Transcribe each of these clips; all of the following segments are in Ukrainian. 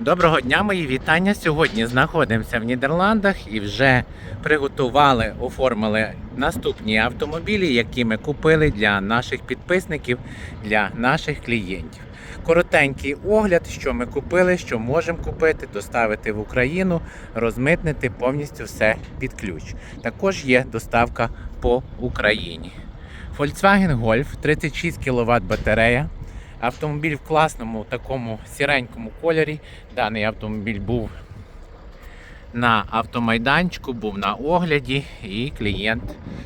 Доброго дня, мої вітання. Сьогодні знаходимося в Нідерландах і вже приготували, оформили наступні автомобілі, які ми купили для наших підписників, для наших клієнтів. Коротенький огляд, що ми купили, що можемо купити, доставити в Україну, розмитнити повністю все під ключ. Також є доставка по Україні. Volkswagen Golf 36 кВт батарея. Автомобіль в класному такому сіренькому кольорі. Даний автомобіль був на автомайданчику, був на огляді, і клієнт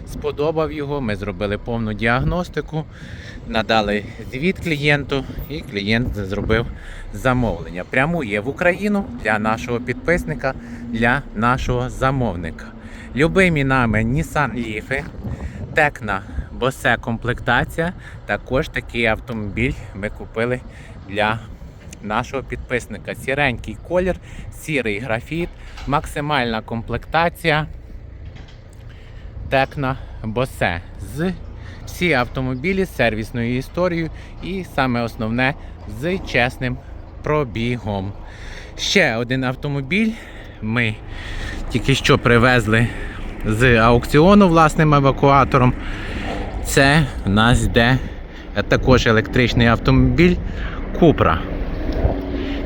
сподобав його. Ми зробили повну діагностику, надали звіт клієнту, і клієнт зробив замовлення. Прямує в Україну для нашого підписника, для нашого замовника. Любимі нами Nissan Leaf, Tecna Bose комплектація. Також такий автомобіль ми купили для нашого підписника. Сіренький колір, сірий графіт, максимальна комплектація Tecna Bose. З всі автомобілі з сервісною історією і саме основне з чесним пробігом. Ще один автомобіль ми тільки що привезли з аукціону власним евакуатором. Це в нас йде також електричний автомобіль Купра.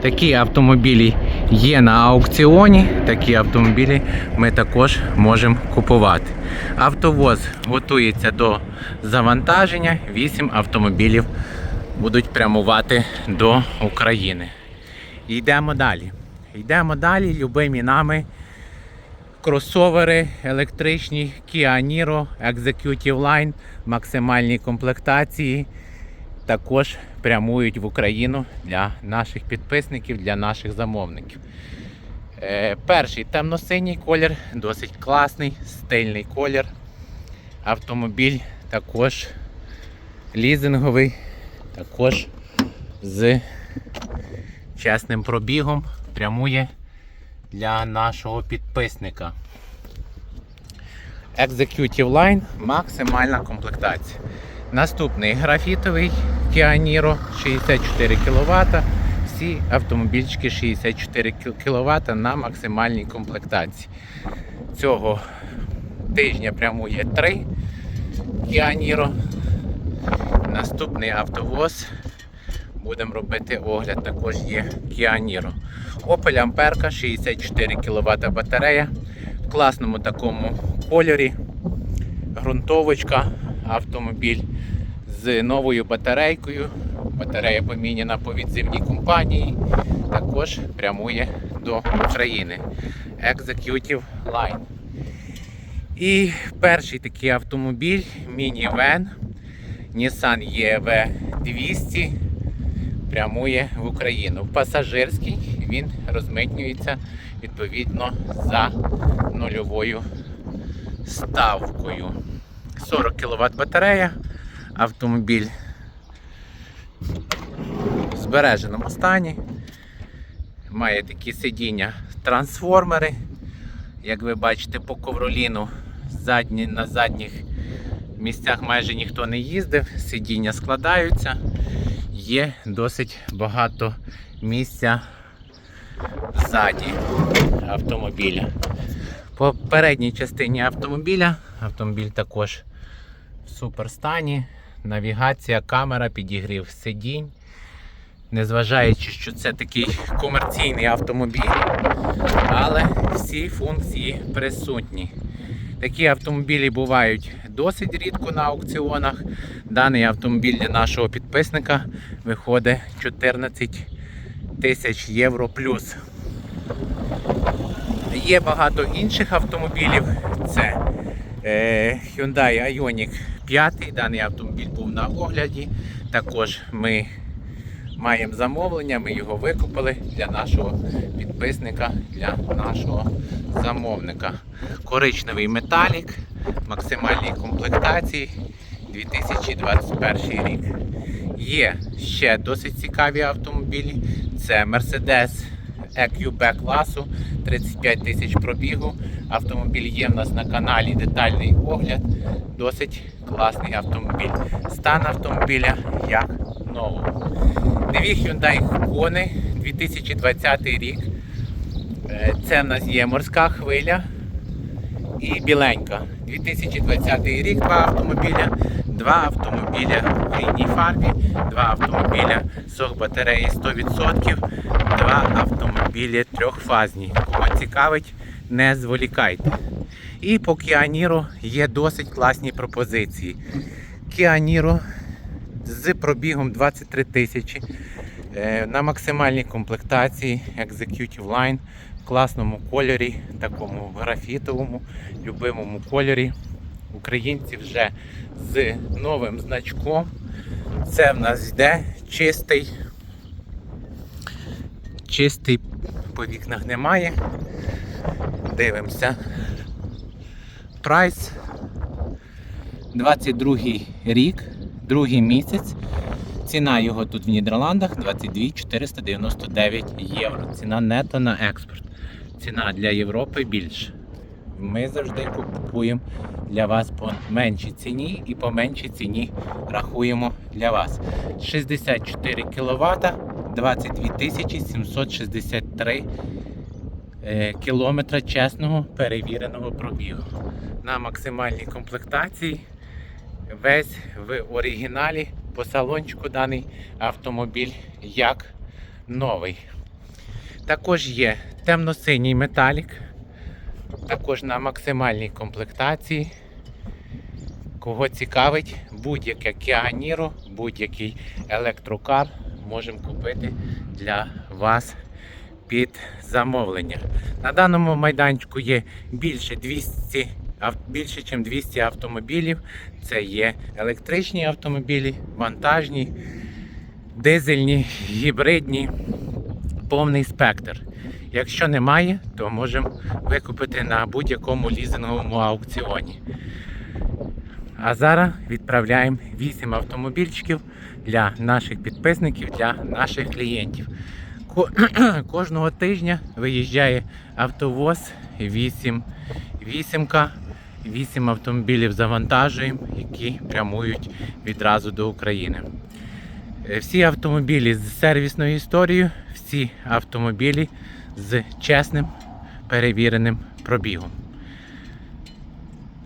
Такі автомобілі є на аукціоні, такі автомобілі ми також можемо купувати. Автовоз готується до завантаження. 8 автомобілів будуть прямувати до України. Йдемо далі. Йдемо далі, любимі нами кросовери електричні Kia Niro Executive Line максимальній комплектації також прямують в Україну для наших підписників, для наших замовників. Е, перший темно-синій колір, досить класний, стильний колір. Автомобіль також лізинговий, також з чесним пробігом прямує для нашого підписника. Executive Line максимальна комплектація. Наступний графітовий Kia Niro 64 кВт. Всі автомобільчики 64 кВт на максимальній комплектації. Цього тижня прямує 3 Kia Niro. Наступний автовоз. Будемо робити огляд, також є Kia Niro. Opel Амперка 64 кВт батарея в класному такому кольорі. Грунтовочка, автомобіль з новою батарейкою. Батарея поміняна по відзивній компанії. Також прямує до України. Executive Line. І перший такий автомобіль мінівен Nissan EV 200 прямує в Україну. Пасажирський він розмитнюється відповідно за нульовою ставкою. 40 кВт батарея, автомобіль в збереженому стані. Має такі сидіння трансформери. Як ви бачите, по ковроліну задні, на задніх місцях майже ніхто не їздив, сидіння складаються є досить багато місця ззаді автомобіля. По передній частині автомобіля автомобіль також в суперстані. Навігація, камера, підігрів сидінь. Незважаючи, що це такий комерційний автомобіль, але всі функції присутні. Такі автомобілі бувають досить рідко на аукціонах. Даний автомобіль для нашого підписника виходить 14 тисяч євро плюс. Є багато інших автомобілів. Це е, Hyundai Ioniq 5. Даний автомобіль був на огляді. Також ми маємо замовлення, ми його викупили для нашого підписника, для нашого замовника. Коричневий металік, максимальній комплектації 2021 рік. Є ще досить цікаві автомобілі. Це Mercedes EQB класу 35 тисяч пробігу. Автомобіль є в нас на каналі детальний огляд. Досить класний автомобіль. Стан автомобіля як нового. Дві Hyundai Kona 2020 рік. Е, Це в нас є морська хвиля і біленька. 2020 рік два автомобіля, два автомобіля в рідній фарбі, два автомобіля сок батареї 100%, два автомобілі трьохфазні. Кого цікавить, не зволікайте. І по Niro є досить класні пропозиції. Niro з пробігом 23 тисячі е, на максимальній комплектації Executive Line в класному кольорі, такому графітовому, любимому кольорі. Українці вже з новим значком. Це в нас йде чистий. Чистий по вікнах немає. Дивимося. Прайс 22 рік, другий місяць. Ціна його тут в Нідерландах 22 499 євро. Ціна нето на експорт. Ціна для Європи більше. Ми завжди купуємо для вас по меншій ціні і по меншій ціні рахуємо для вас. 64 кВт, 22 763 е, кілометра чесного перевіреного пробігу. На максимальній комплектації весь в оригіналі по салончику даний автомобіль як новий. Також є темно-синій металік, також на максимальній комплектації. Кого цікавить, будь-яке Kia Niro, будь-який електрокар можемо купити для вас під замовлення. На даному майданчику є більше 200 ав- більше, ніж 200 автомобілів. Це є електричні автомобілі, вантажні, дизельні, гібридні, повний спектр. Якщо немає, то можемо викупити на будь-якому лізинговому аукціоні. А зараз відправляємо 8 автомобільчиків для наших підписників, для наших клієнтів. Кожного тижня виїжджає автовоз 8 вісімка, 8 автомобілів завантажуємо, які прямують відразу до України. Е, Всі автомобілі з сервісною історією, всі автомобілі з чесним перевіреним пробігом.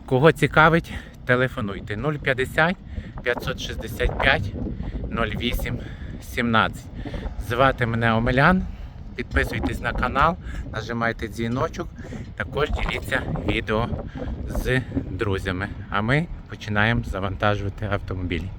Кого цікавить, телефонуйте 050 565 08 17. Звати мене Омелян. Підписуйтесь на канал, нажимайте дзвіночок, також діліться відео з друзями. А ми починаємо завантажувати автомобілі.